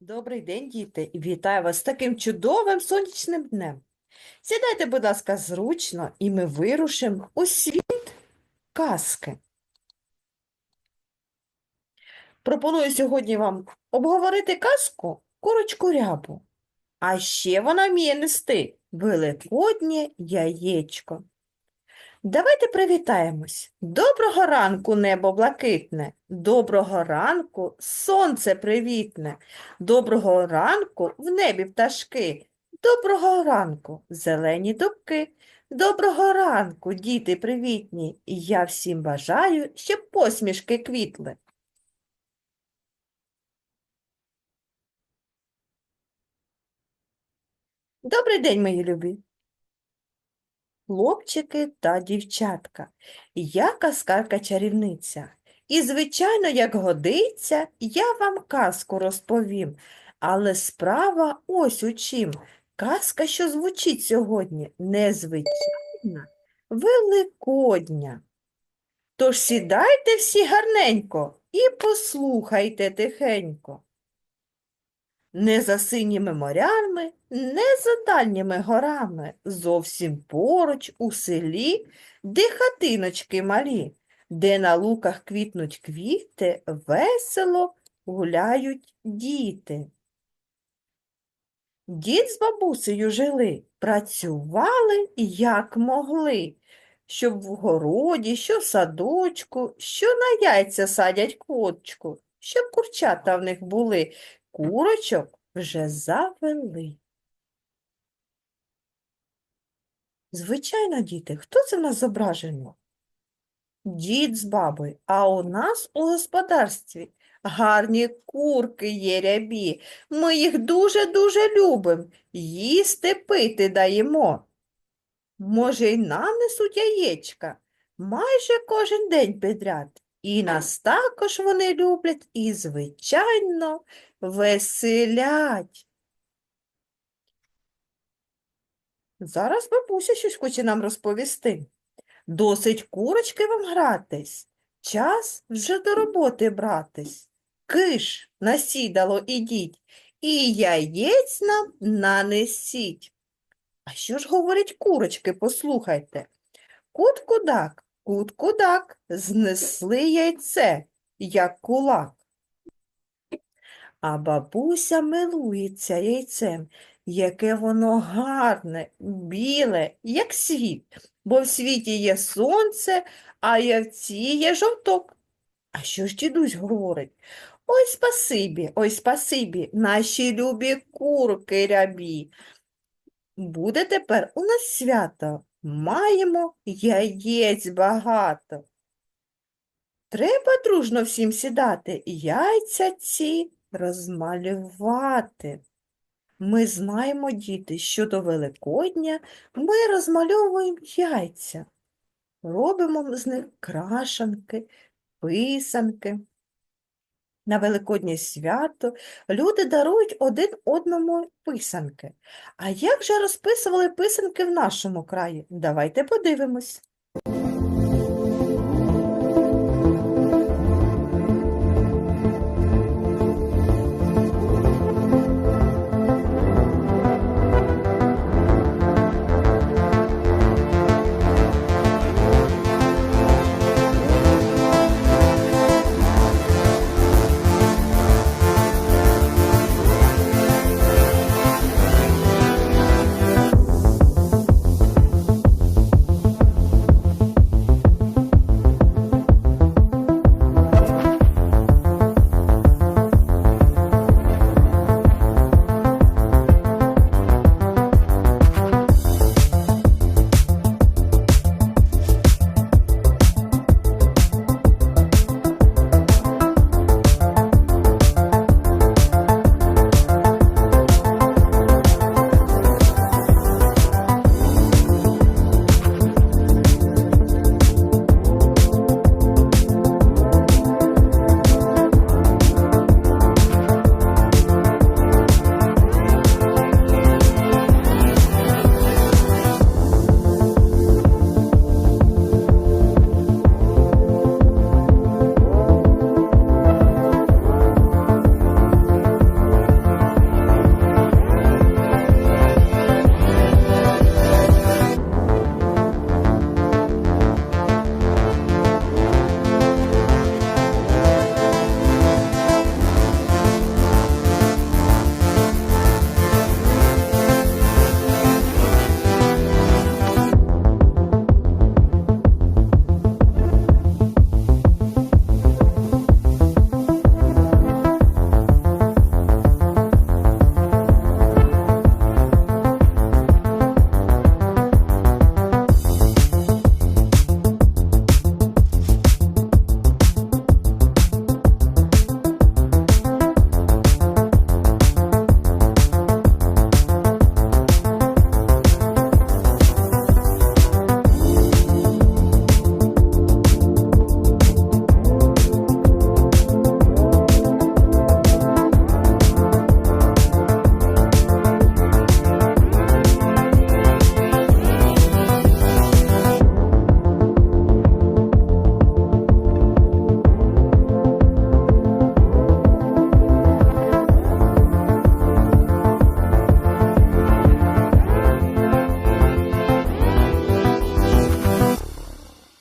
Добрий день, діти, і вітаю вас з таким чудовим сонячним днем. Сідайте, будь ласка, зручно, і ми вирушимо у світ казки. Пропоную сьогодні вам обговорити казку Курочку рябу. А ще вона вміє нести великоднє яєчко. Давайте привітаємось. Доброго ранку, небо блакитне. Доброго ранку, сонце привітне. Доброго ранку в небі пташки. Доброго ранку, зелені дубки. Доброго ранку, діти привітні. Я всім бажаю, щоб посмішки квітли. Добрий день, мої любі. Хлопчики та дівчатка. Я казкарка-чарівниця. І, звичайно, як годиться, я вам казку розповім. Але справа ось у чим. Казка, що звучить сьогодні, незвичайна, великодня. Тож сідайте всі гарненько і послухайте тихенько. Не за синіми морями, не за дальніми горами, зовсім поруч у селі, де хатиночки малі, де на луках квітнуть квіти, весело гуляють діти. Дід з бабусею жили, працювали як могли, щоб в городі, що в садочку, що на яйця садять квочку, щоб курчата в них були, курочок вже завели. Звичайно, діти, хто це в нас зображено? Дід з бабою, а у нас у господарстві гарні курки є рябі. Ми їх дуже-дуже любимо, їсти пити даємо. Може, й нам несуть яєчка майже кожен день підряд. І нас також вони люблять і, звичайно, веселять. Зараз бабуся щось хоче нам розповісти. Досить курочки вам гратись, час вже до роботи братись. Киш насідало ідіть, і яєць нам нанесіть. А що ж говорять курочки, послухайте. Кут-кудак, кут-кудак, знесли яйце, як кулак. А бабуся милується яйцем, яке воно гарне, біле, як світ, бо в світі є сонце, а яйці є жовток. А що ж дідусь говорить? Ой, спасибі, ой, спасибі, наші любі курки рябі. Буде тепер у нас свято, маємо яєць багато. Треба дружно всім сідати, яйця ці розмалювати. Ми знаємо, діти, що до Великодня ми розмальовуємо яйця, робимо з них крашанки, писанки. На Великоднє свято люди дарують один одному писанки. А як же розписували писанки в нашому краї? Давайте подивимось.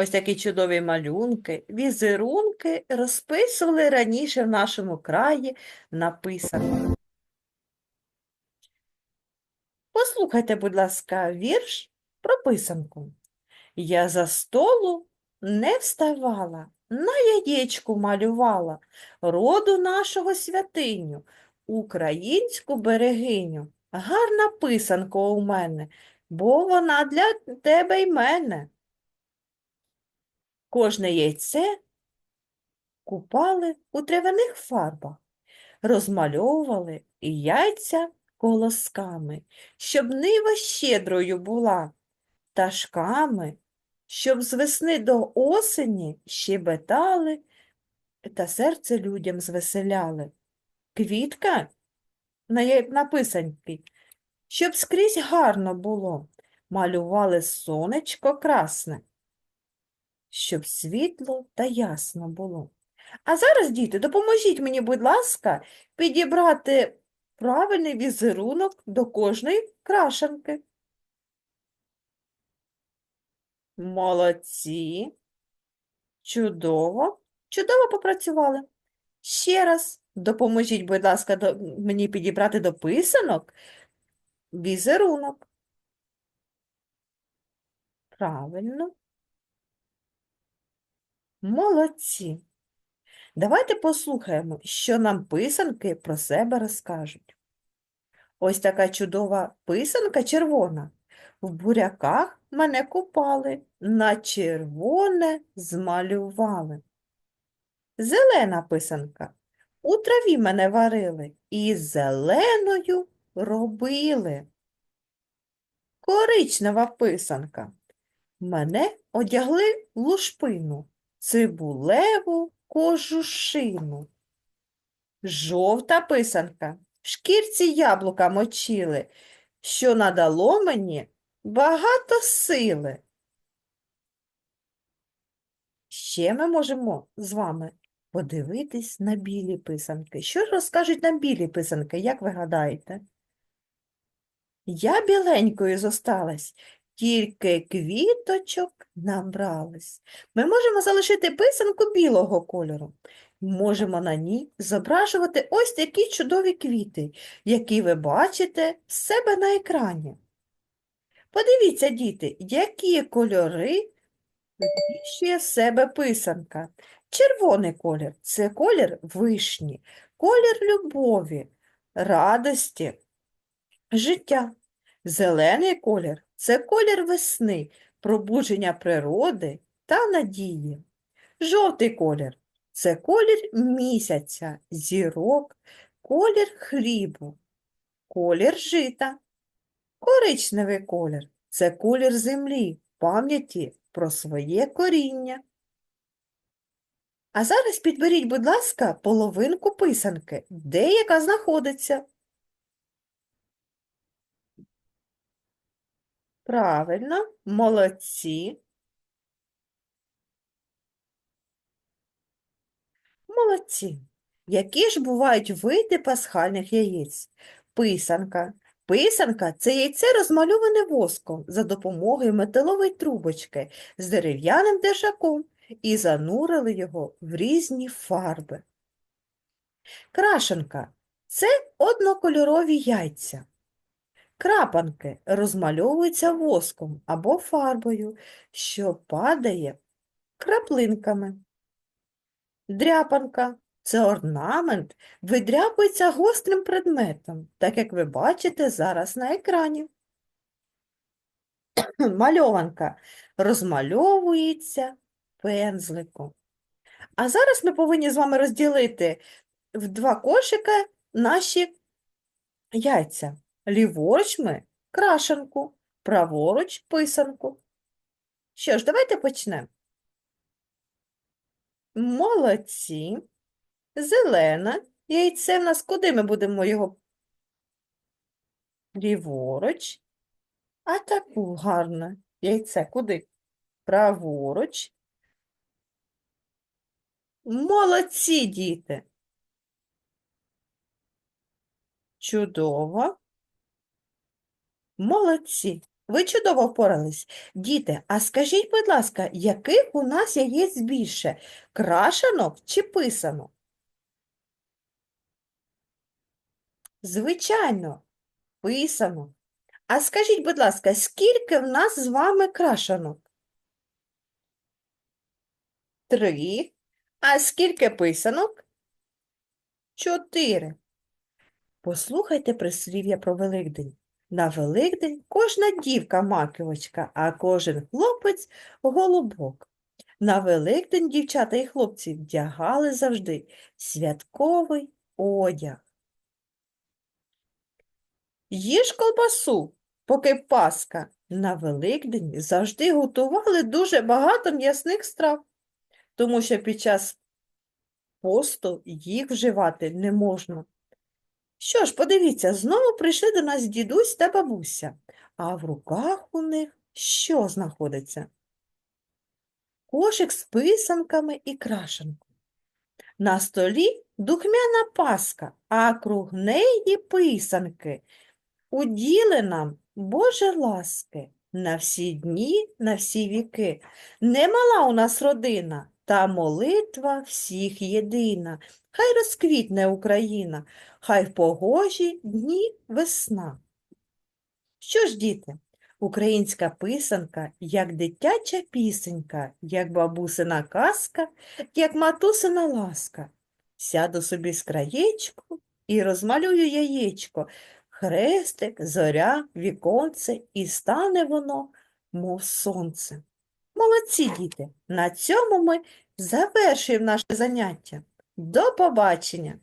Ось такі чудові малюнки, візерунки розписували раніше в нашому краї на писанках. Послухайте, будь ласка, вірш про писанку. Я за столу не вставала, на яєчку малювала роду нашого святиню, українську берегиню. Гарна писанка у мене, бо вона для тебе й мене. Кожне яйце купали у травяних фарбах, розмальовували і яйця колосками, щоб нива щедрою була, пташками, щоб з весни до осені щебетали та серце людям звеселяли. Квітка на, я- на писанці, щоб скрізь гарно було, малювали сонечко красне, щоб світло та ясно було. А зараз, діти, допоможіть мені, будь ласка, підібрати правильний візерунок до кожної крашенки. Молодці. Чудово. Чудово попрацювали. Ще раз допоможіть, будь ласка, до, мені підібрати до писанок візерунок. Правильно. Молодці. Давайте послухаємо, що нам писанки про себе розкажуть. Ось така чудова писанка червона. В буряках мене купали, на червоне змалювали. Зелена писанка. У траві мене варили і зеленою робили. Коричнева писанка. Мене одягли лушпину, цибулеву кожушину. Жовта писанка. В шкірці яблука мочили, що надало мені багато сили. Ще ми можемо з вами подивитись на білі писанки. Що ж розкажуть нам білі писанки, як ви гадаєте? Я біленькою зосталась, тільки квіточок набралась. Ми можемо залишити писанку білого кольору. Можемо на ній зображувати ось такі чудові квіти, які ви бачите в себе на екрані. Подивіться, діти, які кольори вміщує в себе писанка. Червоний колір – це колір вишні, колір любові, радості, життя. Зелений колір – це колір весни, пробудження природи та надії. Жовтий колір – це колір місяця, зірок, колір хлібу, колір жита. Коричневий колір – це колір землі, пам'яті про своє коріння. А зараз підберіть, будь ласка, половинку писанки, де яка знаходиться. Правильно, молодці. Молодці. Які ж бувають види пасхальних яєць? Писанка. Писанка – це яйце розмальоване воском за допомогою металової трубочки з дерев'яним держаком і занурили його в різні фарби. Крашенка – це однокольорові яйця. Крапанки розмальовуються воском або фарбою, що падає краплинками. Дряпанка – це орнамент, видряпується гострим предметом, так як ви бачите зараз на екрані. Мальованка розмальовується пензликом. А зараз ми повинні з вами розділити в два кошика наші яйця. Ліворуч ми крашенку, праворуч писанку. Що ж, давайте почнемо. Молодці. Зелене яйце в нас куди ми будемо його? Ліворуч. А таку гарне яйце куди? Праворуч. Молодці, діти. Чудово. Молодці. Ви чудово впорались. Діти, а скажіть, будь ласка, яких у нас яєць більше? Крашенок чи писанок? Звичайно, писанок. А скажіть, будь ласка, скільки в нас з вами крашенок? Три. А скільки писанок? Чотири. Послухайте прислів'я про Великдень. На Великдень кожна дівка маківочка, а кожен хлопець голубок. На Великдень дівчата і хлопці вдягали завжди святковий одяг. Їж колбасу, поки Пасха. На Великдень завжди готували дуже багато м'ясних страв, тому що під час посту їх вживати не можна. Що ж, подивіться, знову прийшли до нас дідусь та бабуся, а в руках у них що знаходиться? Кошик з писанками і крашенкою. На столі духмяна паска, а круг неї писанки. Уділи нам, Боже ласки, на всі дні, на всі віки. Немала у нас родина, та молитва всіх єдина. Хай розквітне Україна, хай в погожі дні весна. Що ж, діти, українська писанка, як дитяча пісенька, як бабусина казка, як матусина ласка. Сяду собі з краєчку і розмалюю яєчко, хрестик, зоря, віконце, і стане воно, мов сонце. Молодці, діти! На цьому ми завершуємо наше заняття. До побачення!